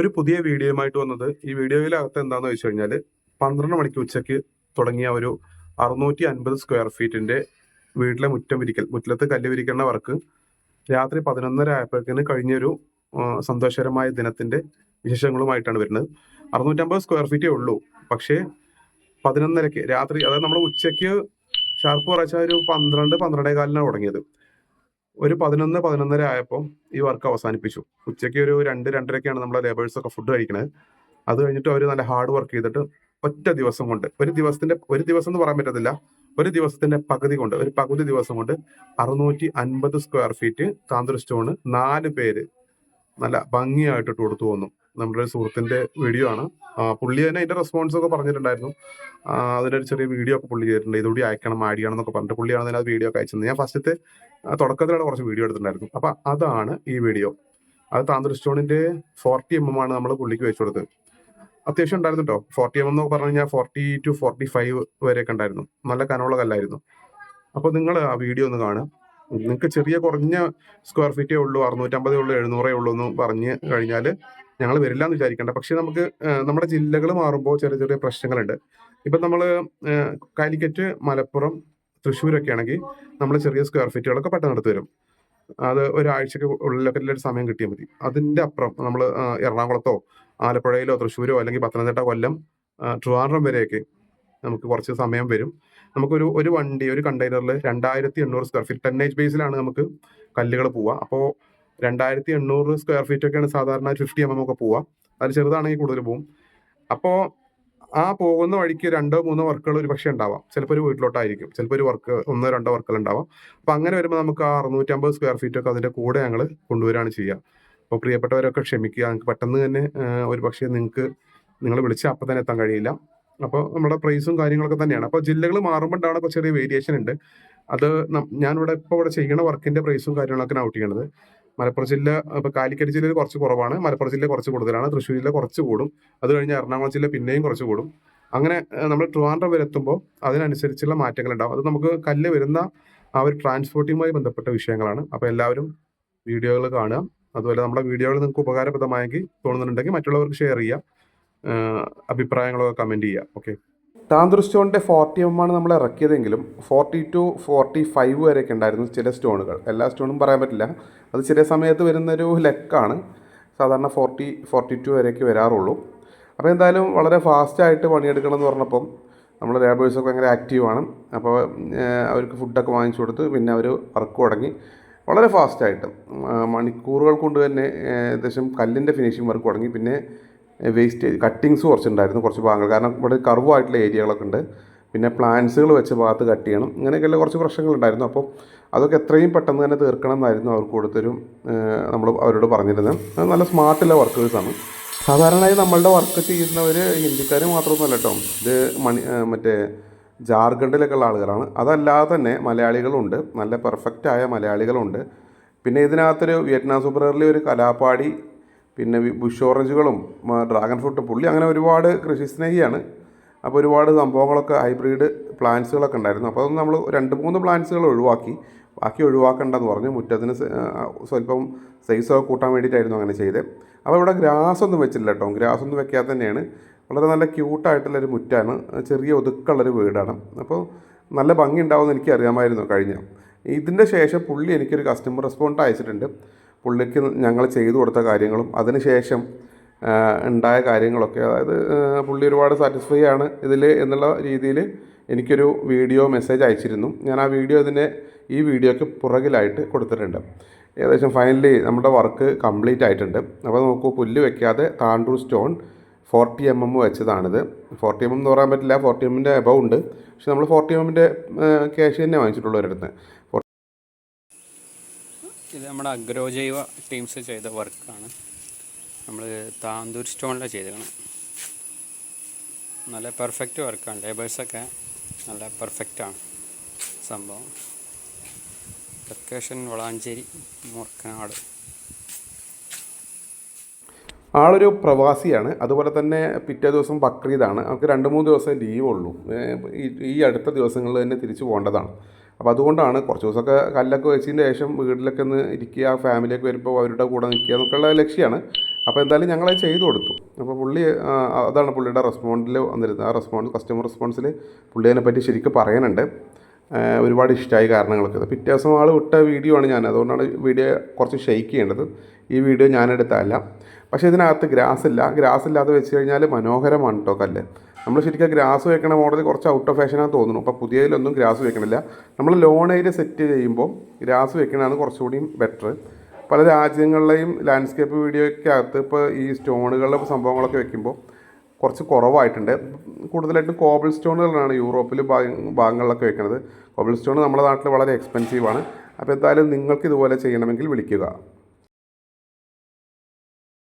ഒരു പുതിയ വീഡിയോയുമായിട്ട് വന്നത് ഈ വീഡിയോയിലകത്ത് എന്താണെന്ന് വെച്ച് കഴിഞ്ഞാൽ പന്ത്രണ്ട് മണിക്ക് ഉച്ചയ്ക്ക് തുടങ്ങിയ ഒരു അറുന്നൂറ്റി അൻപത് സ്ക്വയർ ഫീറ്റിന്റെ വീട്ടിലെ മുറ്റം വിരിക്കൽ മുറ്റത്ത് കല്ല് വിരിക്കുന്ന വർക്ക് രാത്രി പതിനൊന്നര ആയപ്പോഴേക്കിന് കഴിഞ്ഞൊരു സന്തോഷകരമായ ദിനത്തിന്റെ വിശേഷങ്ങളുമായിട്ടാണ് വരുന്നത്. അറുന്നൂറ്റമ്പത് സ്ക്വയർ ഫീറ്റേ ഉള്ളൂ. പക്ഷേ പതിനൊന്നരക്ക് രാത്രി അതായത് നമ്മൾ ഉച്ചയ്ക്ക് ഷാർപ്പ് കുറച്ച ഒരു പന്ത്രണ്ട് പന്ത്രണ്ടേ കാലിനാണ് തുടങ്ങിയത്. ഒരു പതിനൊന്ന് പതിനൊന്നര ആയപ്പോൾ ഈ വർക്ക് അവസാനിപ്പിച്ചു. ഉച്ചയ്ക്ക് ഒരു രണ്ട് രണ്ടരക്കാണ് നമ്മളെ ലേബേഴ്സ് ഒക്കെ ഫുഡ് കഴിക്കുന്നത് അത് കഴിഞ്ഞിട്ട് അവർ നല്ല ഹാർഡ് വർക്ക് ചെയ്തിട്ട് ഒറ്റ ദിവസം കൊണ്ട് ഒരു ദിവസത്തിന്റെ ഒരു ദിവസം എന്ന് പറയാൻ പറ്റത്തില്ല. ഒരു ദിവസത്തിന്റെ പകുതി കൊണ്ട് ഒരു പകുതി ദിവസം കൊണ്ട് അറുന്നൂറ്റി അൻപത് സ്ക്വയർ ഫീറ്റ് താന്തൂർ സ്റ്റോണ് നാല് പേര് നല്ല ഭംഗിയായിട്ട് കൊടുത്തു വന്നു. നമ്മുടെ സുഹൃത്തിന്റെ വീഡിയോ ആണ്. പുള്ളി തന്നെ അതിന്റെ റെസ്പോൺസ് ഒക്കെ പറഞ്ഞിട്ടുണ്ടായിരുന്നു. അതിനൊരു ചെറിയ വീഡിയോ ഒക്കെ പുള്ളി ചെയ്തിട്ടുണ്ട്. ഇതുകൂടി അയക്കണം ആഡ് എന്നൊക്കെ പറഞ്ഞിട്ട് പുള്ളിയാണ് അതിനകത്ത് വീഡിയോ ഒക്കെ അയച്ചത് ഞാൻ ഫസ്റ്റത്തെ തുടക്കത്തിലാണ് കുറച്ച് വീഡിയോ എടുത്തിട്ടുണ്ടായിരുന്നു അപ്പൊ അതാണ് ഈ വീഡിയോ അത് താന്തൂർ സ്റ്റോണിന്റെ ഫോർട്ടി എം എം ആണ് നമ്മൾ പുള്ളിക്ക് വെച്ചു കൊടുത്തത്. അത്യാവശ്യം ഉണ്ടായിരുന്നു കേട്ടോ ഫോർട്ടി എം എം എന്ന് പറഞ്ഞു കഴിഞ്ഞാൽ ഫോർട്ടി ടു ഫോർട്ടി ഫൈവ് വരെയൊക്കെ ഉണ്ടായിരുന്നു. നല്ല കനമുള്ള കല്ലായിരുന്നു. അപ്പോൾ നിങ്ങൾ ആ വീഡിയോ ഒന്ന് കാണുക. നിങ്ങൾക്ക് ചെറിയ കുറഞ്ഞ സ്ക്വയർ ഫീറ്റേ ഉള്ളൂ അറുന്നൂറ്റമ്പതേ ഉള്ളൂ എഴുന്നൂറേ ഉള്ളൂ എന്ന് പറഞ്ഞ് കഴിഞ്ഞാൽ ഞങ്ങൾ വരില്ല എന്ന് വിചാരിക്കേണ്ട. പക്ഷേ നമുക്ക് നമ്മുടെ ജില്ലകൾ മാറുമ്പോൾ ചെറിയ ചെറിയ പ്രശ്നങ്ങളുണ്ട്. ഇപ്പം നമ്മൾ കാലിക്കറ്റ് മലപ്പുറം തൃശ്ശൂരൊക്കെ ആണെങ്കിൽ നമ്മൾ ചെറിയ സ്ക്വയർ ഫീറ്റുകളൊക്കെ പെട്ടെന്ന് എടുത്ത് വരും അത് ഒരാഴ്ചക്ക് ഉള്ളിലൊക്കെ ഒരു സമയം കിട്ടിയാൽ മതി. അതിന്റെ അപ്പുറം നമ്മൾ എറണാകുളത്തോ ആലപ്പുഴയിലോ തൃശ്ശൂരോ അല്ലെങ്കിൽ പത്തനംതിട്ട കൊല്ലം ട്രിവാൻഡ്രം വരെയൊക്കെ നമുക്ക് കുറച്ച് സമയം വരും. നമുക്കൊരു ഒരു വണ്ടി ഒരു കണ്ടെയ്നറിൽ രണ്ടായിരത്തി എണ്ണൂറ് സ്ക്വയർ ഫീറ്റ് ടെൻ എച്ച് ബേസിലാണ് നമുക്ക് കല്ലുകൾ പോവുക അപ്പോൾ രണ്ടായിരത്തി എണ്ണൂറ് സ്ക്വയർ ഫീറ്റ് ഒക്കെയാണ് സാധാരണ ഫിഫ്റ്റി എം എം ഒക്കെ പോവുക അതിൽ ചെറുതാണെങ്കിൽ കൂടുതൽ പോവും. അപ്പോൾ ആ പോകുന്ന വഴിക്ക് രണ്ടോ മൂന്നോ വർക്കുകൾ ഒരു പക്ഷേ ഉണ്ടാവാം. ചിലപ്പോൾ ഒരു വീട്ടിലോട്ടായിരിക്കും. ചിലപ്പോൾ ഒരു വർക്ക് ഒന്നോ രണ്ടോ വർക്കുകൾ ഉണ്ടാവാം. അപ്പം അങ്ങനെ വരുമ്പോൾ നമുക്ക് ആ അറുന്നൂറ്റമ്പത് സ്ക്വയർ ഫീറ്റ് ഒക്കെ അതിന്റെ കൂടെ ഞങ്ങൾ കൊണ്ടുവരികയാണ് ചെയ്യുക അപ്പോൾ പ്രിയപ്പെട്ടവരൊക്കെ ക്ഷമിക്കുക. നിങ്ങൾക്ക് പെട്ടെന്ന് തന്നെ ഒരു പക്ഷേ നിങ്ങൾക്ക് നിങ്ങൾ വിളിച്ചാൽ അപ്പം തന്നെ എത്താൻ കഴിയില്ല. അപ്പോൾ നമ്മുടെ പ്രൈസും കാര്യങ്ങളൊക്കെ തന്നെയാണ്. അപ്പോൾ ജില്ലകൾ മാറുമ്പോൾ കുറച്ച് ചെറിയ വേരിയേഷൻ ഉണ്ട്. അത് ഞാനിവിടെ ഇപ്പോൾ ഇവിടെ ചെയ്യുന്ന വർക്കിന്റെ പ്രൈസും കാര്യങ്ങളൊക്കെ ഔട്ട് ചെയ്യണത്. മലപ്പുറം ജില്ല ഇപ്പോൾ കാലിക്കറ്റ് ജില്ലയിൽ കുറച്ച് കുറവാണ്. മലപ്പുറം ജില്ല കുറച്ച് കൂടുതലാണ്. തൃശ്ശൂർ ജില്ല കുറച്ച് കൂടും. അത് കഴിഞ്ഞ് എറണാകുളം ജില്ല പിന്നെയും കുറച്ച് കൂടും. അങ്ങനെ നമ്മൾ ട്രിവാൻഡ്രം വരെ എത്തുമ്പോൾ അതിനനുസരിച്ചുള്ള മാറ്റങ്ങൾ ഉണ്ടാവും അത് നമുക്ക് കല്ല് വരുന്ന ആ ഒരു ട്രാൻസ്പോർട്ടിങ്ങുമായി ബന്ധപ്പെട്ട വിഷയങ്ങളാണ്. അപ്പോൾ എല്ലാവരും വീഡിയോകൾ കാണുക. അതുപോലെ നമ്മുടെ വീഡിയോകൾ നിങ്ങൾക്ക് ഉപകാരപ്രദമായെങ്കിൽ തോന്നുന്നുണ്ടെങ്കിൽ മറ്റുള്ളവർക്ക് ഷെയർ ചെയ്യുക. അഭിപ്രായങ്ങളൊക്കെ കമന്റ് ചെയ്യുക. ഓക്കെ. താന്തൂർ സ്റ്റോണിന്റെ ഫോർട്ടി എം ആണ് നമ്മൾ ഇറക്കിയതെങ്കിലും ഫോർട്ടി ടു ഫോർട്ടി ഫൈവ് വരെയൊക്കെ ഉണ്ടായിരുന്നു ചില സ്റ്റോണുകൾ. എല്ലാ സ്റ്റോണും പറയാൻ പറ്റില്ല. അത് ചില സമയത്ത് വരുന്നൊരു ലെക്കാണ്. സാധാരണ ഫോർട്ടി ഫോർട്ടി ടു വരെയൊക്കെ വരാറുള്ളൂ. അപ്പോൾ എന്തായാലും വളരെ ഫാസ്റ്റായിട്ട് പണിയെടുക്കണം എന്ന് പറഞ്ഞപ്പം നമ്മൾ ലേബേഴ്സൊക്കെ ഭയങ്കര ആക്റ്റീവാണ് അപ്പോൾ അവർക്ക് ഫുഡൊക്കെ വാങ്ങിച്ചു കൊടുത്ത് പിന്നെ അവർ വർക്ക് തുടങ്ങി. വളരെ ഫാസ്റ്റായിട്ട് മണിക്കൂറുകൾ കൊണ്ട് തന്നെ ഏകദേശം കല്ലിന്റെ ഫിനിഷിങ് വർക്ക് തുടങ്ങി. പിന്നെ വേസ്റ്റേജ് കട്ടിങ്സ് കുറച്ചുണ്ടായിരുന്നു കുറച്ച് ഭാഗങ്ങൾ. കാരണം ഇവിടെ കർവായിട്ടുള്ള ഏരിയകളൊക്കെ ഉണ്ട്. പിന്നെ പ്ലാന്റ്സുകൾ വെച്ച ഭാഗത്ത് കട്ട് ചെയ്യണം. ഇങ്ങനെയൊക്കെയുള്ള കുറച്ച് പ്രശ്നങ്ങളുണ്ടായിരുന്നു. അപ്പോൾ അതൊക്കെ എത്രയും പെട്ടെന്ന് തന്നെ തീർക്കണം എന്നായിരുന്നു അവർക്ക് കൊടുത്തൊരു നമ്മൾ അവരോട് പറഞ്ഞിരുന്നത്. അത് നല്ല സ്മാർട്ടുള്ള വർക്കേഴ്സാണ് സാധാരണയായി നമ്മളുടെ വർക്ക് ചെയ്യുന്നവർ ഹിന്ദിക്കാർ മാത്രമൊന്നുമല്ല കേട്ടോ ഇത് മണി മറ്റേ ജാർഖണ്ഡിലൊക്കെ ഉള്ള ആളുകളാണ്. അതല്ലാതെ തന്നെ മലയാളികളുണ്ട്. നല്ല പെർഫെക്റ്റ് ആയ മലയാളികളുണ്ട്. പിന്നെ ഇതിനകത്തൊരു വിയറ്റ്നാം സൂപ്പറിലെ ഒരു കലാപ്പാടി പിന്നെ ബുഷ് ഓറഞ്ചുകളും ഡ്രാഗൺ ഫ്രൂട്ട് പുള്ളി അങ്ങനെ ഒരുപാട് കൃഷി സ്നേഹിയാണ്. അപ്പോൾ ഒരുപാട് സംഭവങ്ങളൊക്കെ ഹൈബ്രിഡ് പ്ലാന്റ്സുകളൊക്കെ ഉണ്ടായിരുന്നു. അപ്പോൾ അതൊന്നും നമ്മൾ രണ്ട് മൂന്ന് പ്ലാന്റ്സുകൾ ഒഴിവാക്കി. ബാക്കി ഒഴിവാക്കണ്ടെന്ന് പറഞ്ഞു. മുറ്റത്തിന് സ്വല്പം സൈസൊക്കെ കൂട്ടാൻ വേണ്ടിയിട്ടായിരുന്നു അങ്ങനെ ചെയ്തത് അപ്പോൾ ഇവിടെ ഗ്രാസ് ഒന്നും വെച്ചില്ല കേട്ടോ. ഗ്രാസ് ഒന്നും വെക്കാതെ തന്നെയാണ്. വളരെ നല്ല ക്യൂട്ടായിട്ടുള്ളൊരു മുറ്റാണ്. ചെറിയ ഒതുക്കുള്ളൊരു വീടാണ്. അപ്പോൾ നല്ല ഭംഗി ഉണ്ടാവുമെന്ന് എനിക്ക് അറിയാമായിരുന്നു കഴിഞ്ഞ. ഇതിന്റെ ശേഷം പുള്ളി എനിക്കൊരു കസ്റ്റമർ റെസ്പോണ്ട് അയച്ചിട്ടുണ്ട്. പുള്ളിക്ക് ഞങ്ങൾ ചെയ്തു കൊടുത്ത കാര്യങ്ങളും അതിനുശേഷം ഉണ്ടായ കാര്യങ്ങളൊക്കെ. അതായത് പുള്ളി ഒരുപാട് സാറ്റിസ്ഫൈ ആണ് ഇതിൽ എന്നുള്ള രീതിയിൽ എനിക്കൊരു വീഡിയോ മെസ്സേജ് അയച്ചിരുന്നു. ഞാൻ ആ വീഡിയോ ഇതിന്റെ ഈ വീഡിയോയ്ക്ക് പുറകിലായിട്ട് കൊടുത്തിട്ടുണ്ട്. ഏകദേശം ഫൈനലി നമ്മുടെ വർക്ക് കംപ്ലീറ്റ് ആയിട്ടുണ്ട്. അപ്പോൾ നോക്കൂ പുല്ല് വെക്കാതെ Tandur stone forty M M വെച്ചതാണിത്. Forty M M എന്ന് പറയാൻ പറ്റില്ല ഫോർട്ടി എമ്മിന്റെ എബവ് ഉണ്ട്. പക്ഷെ നമ്മൾ ഫോർട്ടി എമ്മിന്റെ ക്യാഷ് തന്നെ വാങ്ങിച്ചിട്ടുള്ളൂ ഒരിടത്ത്. ഇത് നമ്മുടെ അഗ്രോജൈവ ടീംസ് ചെയ്ത വർക്കാണ്. നമ്മൾ താന്തൂർ സ്റ്റോണിലാണ് ചെയ്തേക്കണം നല്ല പെർഫെക്റ്റ് വർക്കാണ്. ലേബേഴ്സൊക്കെ നല്ല പെർഫെക്റ്റാണ് സംഭവം. ലൊക്കേഷൻ വളാഞ്ചേരി മൂർക്കനാട്. ആളൊരു പ്രവാസിയാണ്. അതുപോലെ തന്നെ പിറ്റേ ദിവസം ബക്രീദാണ്. അവർക്ക് രണ്ട് മൂന്ന് ദിവസം ലീവുള്ളൂ. ഈ അടുത്ത ദിവസങ്ങളിൽ തന്നെ തിരിച്ചു പോകേണ്ടതാണ്. അപ്പോൾ അതുകൊണ്ടാണ് കുറച്ച് ദിവസമൊക്കെ കല്ലൊക്കെ വെച്ചതിന് ശേഷം വീട്ടിലൊക്കെ ഒന്ന് ഇരിക്കുക ഫാമിലിയൊക്കെ വരുമ്പോൾ അവരുടെ കൂടെ നിൽക്കുക എന്നൊക്കെയുള്ള ലക്ഷ്യമാണ്. അപ്പോൾ എന്തായാലും ഞങ്ങളത് ചെയ്തു കൊടുത്തു. അപ്പോൾ പുള്ളി അതാണ് പുള്ളിയുടെ റെസ്പോണ്ടിൽ വന്നിരുന്നത്. ആ റെസ്പോണ്ട് കസ്റ്റമർ റെസ്പോൺസിൽ പുള്ളി അതിനെപ്പറ്റി ശരിക്കും പറയാനുണ്ട്. ഒരുപാട് ഇഷ്ടമായി കാരണങ്ങളൊക്കെ. പിറ്റേ ദിവസം ആൾ വിട്ട വീഡിയോ ആണ് ഞാൻ. അതുകൊണ്ടാണ് വീഡിയോ കുറച്ച് ഷെയ്ക്ക് ചെയ്യേണ്ടത്. ഈ വീഡിയോ ഞാനെടുത്തല്ല പക്ഷേ ഇതിനകത്ത് ഗ്രാസ് ഇല്ല. ഗ്രാസ് ഇല്ലാതെ വെച്ച് കഴിഞ്ഞാൽ മനോഹരമാണ് കേട്ടോ കല്ല്. നമ്മൾ ശരിക്കും ഗ്രാസ് വെക്കണ മോഡൽ കുറച്ച് ഔട്ട് ഓഫ് ഫാഷനാണ് തോന്നുന്നു. അപ്പോൾ പുതിയതിലൊന്നും ഗ്രാസ് വെക്കണില്ല. നമ്മൾ ലോൺ ഏരിയ സെറ്റ് ചെയ്യുമ്പോൾ ഗ്രാസ് വെക്കണതാണ് കുറച്ചുകൂടിയും ബെറ്റർ പല രാജ്യങ്ങളിലെയും ലാൻഡ്സ്കേപ്പ് വീഡിയോയ്ക്ക് അകത്ത് ഇപ്പോൾ ഈ സ്റ്റോണുകളുടെ സംഭവങ്ങളൊക്കെ വെക്കുമ്പോൾ കുറച്ച് കുറവായിട്ടുണ്ട്. കൂടുതലായിട്ടും കോബിൾ സ്റ്റോണുകളാണ് യൂറോപ്പിൽ ഭാഗങ്ങളിലൊക്കെ വെക്കുന്നത് കോബിൾ സ്റ്റോൺ നമ്മുടെ നാട്ടിൽ വളരെ എക്സ്പെൻസീവാണ് അപ്പോൾ എന്തായാലും നിങ്ങൾക്ക് ഇതുപോലെ ചെയ്യണമെങ്കിൽ വിളിക്കുക.